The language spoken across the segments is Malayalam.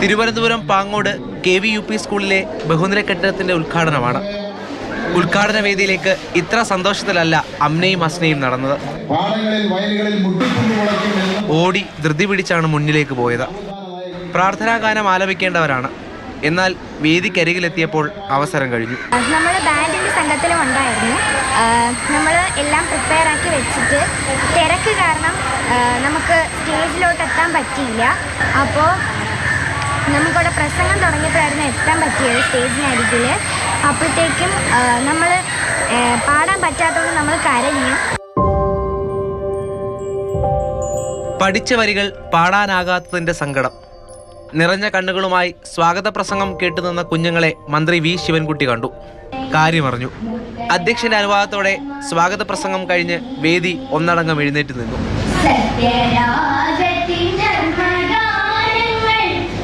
Thiruvananthapuram Pangode K V U P സ്കൂളിലെ ബഹുനില കെട്ടിടത്തിന്റെ ഉദ്ഘാടനമാണ്. ഉദ്ഘാടന വേദിയിലേക്ക് ഇത്ര സന്തോഷത്തിലല്ല അമ്നയും അസ്നയും നടന്നത്. പാടങ്ങളിൽ വയലുകളിൽ മുട്ടിക്കുന്നു മുളയ്ക്കും എന്ന് ഓടി ധൃതി പിടിച്ചാണ് മുന്നിലേക്ക് പോയത്. പ്രാർത്ഥനാ ഗാനം ആലപിക്കേണ്ടവരാണ്. എന്നാൽ വേദിക്കരികിലെത്തിയപ്പോൾ അവസരം കഴിഞ്ഞു. നമ്മൾ ബാൻഡിന്റെ സംഘത്തിലും ഉണ്ടായിരുന്നു. നമ്മൾ എല്ലാം പ്രിപ്പയർ ആക്കി വെച്ചിട്ട് തിരക്ക് കാരണം നമുക്ക് സ്റ്റേജിലോട്ട് എത്താൻ പറ്റിയില്ല. അപ്പോൾ നമുക്കവിടെ പ്രസംഗം തുടങ്ങിയപ്പോഴായിരുന്നു എത്താൻ പറ്റിയത് സ്റ്റേജിനരികിൽ അപ്പോഴത്തേക്കും നമ്മൾ പാടാൻ പറ്റാത്തതുകൊണ്ട് നമ്മൾ കരഞ്ഞു. പഠിച്ച വരികൾ പാടാനാകാത്തതിന്റെ സങ്കടം. നിറഞ്ഞ കണ്ണുകളുമായി സ്വാഗത പ്രസംഗം കേട്ടുനിന്ന കുഞ്ഞുങ്ങളെ മന്ത്രി വി. ശിവൻകുട്ടി കണ്ടു. കാര്യമറിഞ്ഞു. അധ്യക്ഷന്റെ അനുവാദത്തോടെ സ്വാഗത പ്രസംഗം കഴിഞ്ഞ് വേദി ഒന്നടങ്കം എഴുന്നേറ്റ് നിന്നു.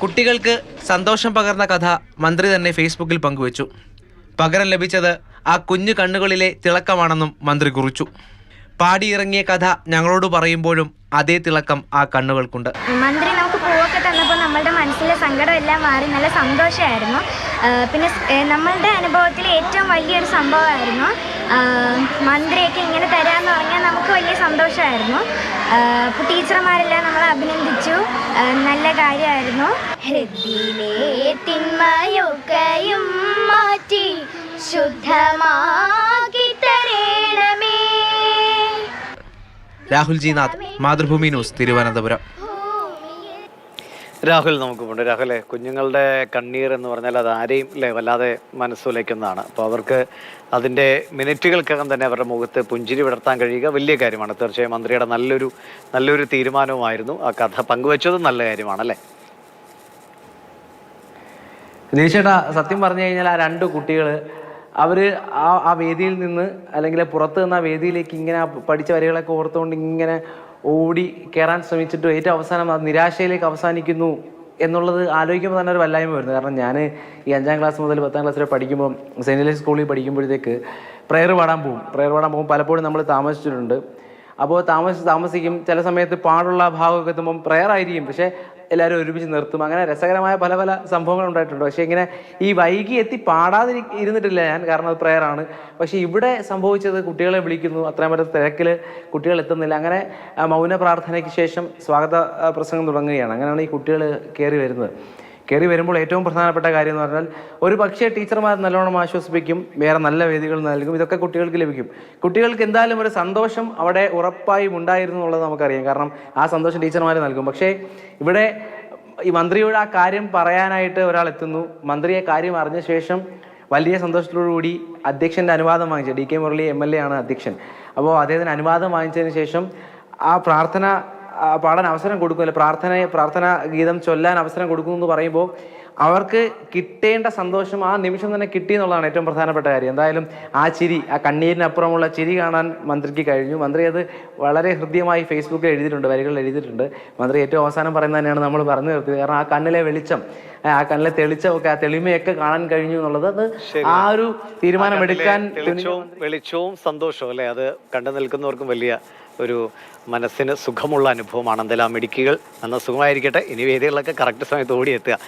കുട്ടികൾക്ക് സന്തോഷം പകർന്ന കഥ മന്ത്രി തന്നെ ഫേസ്ബുക്കിൽ പങ്കുവച്ചു. പകരം ലഭിച്ചത് ആ കുഞ്ഞു കണ്ണുകളിലെ തിളക്കമാണെന്നും മന്ത്രി കുറിച്ചു. പാടിയിറങ്ങിയ കഥ ഞങ്ങളോട് പറയുമ്പോഴും അതേ തിളക്കം ആ കണ്ണുകൾക്കുണ്ട്. മന്ത്രി നമുക്ക് പൂവൊക്കെ തന്നപ്പോൾ നമ്മളുടെ മനസ്സിലെ സങ്കടം എല്ലാം മാറി നല്ല സന്തോഷമായിരുന്നു. പിന്നെ നമ്മളുടെ അനുഭവത്തിൽ ഏറ്റവും വലിയൊരു സംഭവമായിരുന്നു മന്ത്രിയൊക്കെ ഇങ്ങനെ തരാമെന്ന് പറഞ്ഞാൽ നമുക്ക് വലിയ സന്തോഷമായിരുന്നു. ടീച്ചർമാരെല്ലാം നമ്മളെ അഭിനന്ദിച്ചു. നല്ല കാര്യമായിരുന്നു. ഹൃദിയിലെ തിന്മയൊക്കെയും മാറ്റി ശുദ്ധമാക്കി തരേണമേ. Rahul G Nath Mathrubhumi news Thiruvananthapuram. Rahul നമുക്കുമുണ്ട്. രാഹുലെ കുഞ്ഞുങ്ങളുടെ കണ്ണീർ എന്ന് പറഞ്ഞാൽ അത് ആരെയും അല്ലേ വല്ലാതെ മനസ്സുലയ്ക്കുന്നതാണ്. അപ്പോൾ അവർക്ക് അതിന്റെ മിനിറ്റുകൾക്കകം തന്നെ അവരുടെ മുഖത്ത് പുഞ്ചിരി വിടർത്താൻ കഴിയുക വലിയ കാര്യമാണ്. തീർച്ചയായും മന്ത്രിയുടെ നല്ലൊരു നല്ലൊരു തീരുമാനവുമായിരുന്നു. ആ കഥ പങ്കുവച്ചതും നല്ല കാര്യമാണ് അല്ലേ ദിനേശേട്ടാ സത്യം പറഞ്ഞു കഴിഞ്ഞാൽ ആ രണ്ട് കുട്ടികൾ അവർ ആ ആ വേദിയിൽ നിന്ന് അല്ലെങ്കിൽ പുറത്ത് നിന്ന് ആ വേദിയിലേക്ക് ഇങ്ങനെ പഠിച്ച വരികളൊക്കെ ഓർത്തുകൊണ്ട് ഇങ്ങനെ ഓടി കയറാൻ ശ്രമിച്ചിട്ട് ഏറ്റവും അവസാനം അത് നിരാശയിലേക്ക് അവസാനിക്കുന്നു എന്നുള്ളത് ആലോചിക്കുമ്പോൾ തന്നെ ഒരു വല്ലായ്മ വരുന്നു. കാരണം ഞാൻ ഈ അഞ്ചാം ക്ലാസ് മുതൽ പത്താം ക്ലാസ് വരെ പഠിക്കുമ്പോൾ സെന്റ് സ്കൂളിൽ പഠിക്കുമ്പോഴത്തേക്ക് പ്രെയർ പാടാൻ പോകും പ്രെയർ പാടാൻ പോകും പലപ്പോഴും നമ്മൾ താമസിച്ചിട്ടുണ്ട്. അപ്പോൾ താമസ താമസിക്കും. ചില സമയത്ത് പാടുള്ള ഭാഗമൊക്കെ എത്തുമ്പം പ്രെയർ ആയിരിക്കും. പക്ഷേ എല്ലാവരും ഒരുമിച്ച് നിർത്തും. അങ്ങനെ രസകരമായ പല പല സംഭവങ്ങൾ ഉണ്ടായിട്ടുണ്ട്. പക്ഷേ ഇങ്ങനെ ഈ വൈകി എത്തി പാടാതെ ഇരുന്നിട്ടില്ല ഞാൻ. കാരണം അത് പ്രെയറാണ് പക്ഷേ ഇവിടെ സംഭവിച്ചത് കുട്ടികളെ വിളിക്കുന്നു. അത്രയും പറ്റുന്ന തിരക്കിൽ കുട്ടികൾ എത്തുന്നില്ല. അങ്ങനെ മൗന പ്രാർത്ഥനയ്ക്ക് ശേഷം സ്വാഗത പ്രസംഗം തുടങ്ങുകയാണ്. അങ്ങനെയാണ് ഈ കുട്ടികൾ കയറി വരുന്നത്. കയറി വരുമ്പോൾ ഏറ്റവും പ്രധാനപ്പെട്ട കാര്യം എന്ന് പറഞ്ഞാൽ ഒരു പക്ഷേ ടീച്ചർമാർ നല്ലോണം ആശ്വസിപ്പിക്കും വേറെ നല്ല വേദികൾ നൽകും ഇതൊക്കെ കുട്ടികൾക്ക് ലഭിക്കും. കുട്ടികൾക്ക് എന്തായാലും ഒരു സന്തോഷം അവിടെ ഉറപ്പായും ഉണ്ടായിരുന്നു എന്നുള്ളത് നമുക്കറിയാം. കാരണം ആ സന്തോഷം ടീച്ചർമാർ നൽകും. പക്ഷേ ഇവിടെ ഈ മന്ത്രിയോട് ആ കാര്യം പറയാനായിട്ട് ഒരാൾ എത്തുന്നു. മന്ത്രിയെ കാര്യം അറിഞ്ഞ ശേഷം വലിയ സന്തോഷത്തോടു കൂടി അധ്യക്ഷന്റെ അനുവാദം വാങ്ങിച്ചു. D K Murali M L A ആണ് അധ്യക്ഷൻ. അപ്പോൾ അദ്ദേഹത്തിന് അനുവാദം വാങ്ങിച്ചതിന് ശേഷം ആ പ്രാർത്ഥന പാടാൻ അവസരം കൊടുക്കും അല്ലെ പ്രാർത്ഥന പ്രാർത്ഥന ഗീതം ചൊല്ലാൻ അവസരം കൊടുക്കും എന്ന് പറയുമ്പോൾ അവർക്ക് കിട്ടേണ്ട സന്തോഷം ആ നിമിഷം തന്നെ കിട്ടി എന്നുള്ളതാണ് ഏറ്റവും പ്രധാനപ്പെട്ട കാര്യം. എന്തായാലും ആ ചിരി ആ കണ്ണീരിനപ്പുറമുള്ള ചിരി കാണാൻ മന്ത്രിക്ക് കഴിഞ്ഞു. മന്ത്രി അത് വളരെ ഹൃദ്യമായി ഫേസ്ബുക്കിൽ എഴുതിയിട്ടുണ്ട് വരികളിൽ എഴുതിയിട്ടുണ്ട്. മന്ത്രി ഏറ്റവും അവസാനം പറയുന്നത് തന്നെയാണ് നമ്മൾ പറഞ്ഞു നിർത്തിയത് കാരണം ആ കണ്ണിലെ വെളിച്ചം ആ കണ്ണിലെ തെളിച്ചമൊക്കെ ആ തെളിമയൊക്കെ കാണാൻ കഴിഞ്ഞു എന്നുള്ളത് അത് ആ ഒരു തീരുമാനമെടുക്കാൻ വെളിച്ചവും സന്തോഷവും അല്ലേ? അത് കണ്ടു നിൽക്കുന്നവർക്കും വലിയ ഒരു മനസ്സിന് സുഖമുള്ള അനുഭവമാണ്. എന്തായാലും ആ മിടുക്കികൾ. നന്ന സുഖമായിരിക്കട്ടെ. ഇനി വേദികളിലൊക്കെ കറക്റ്റ് സമയത്ത് ഓടിയെത്തുക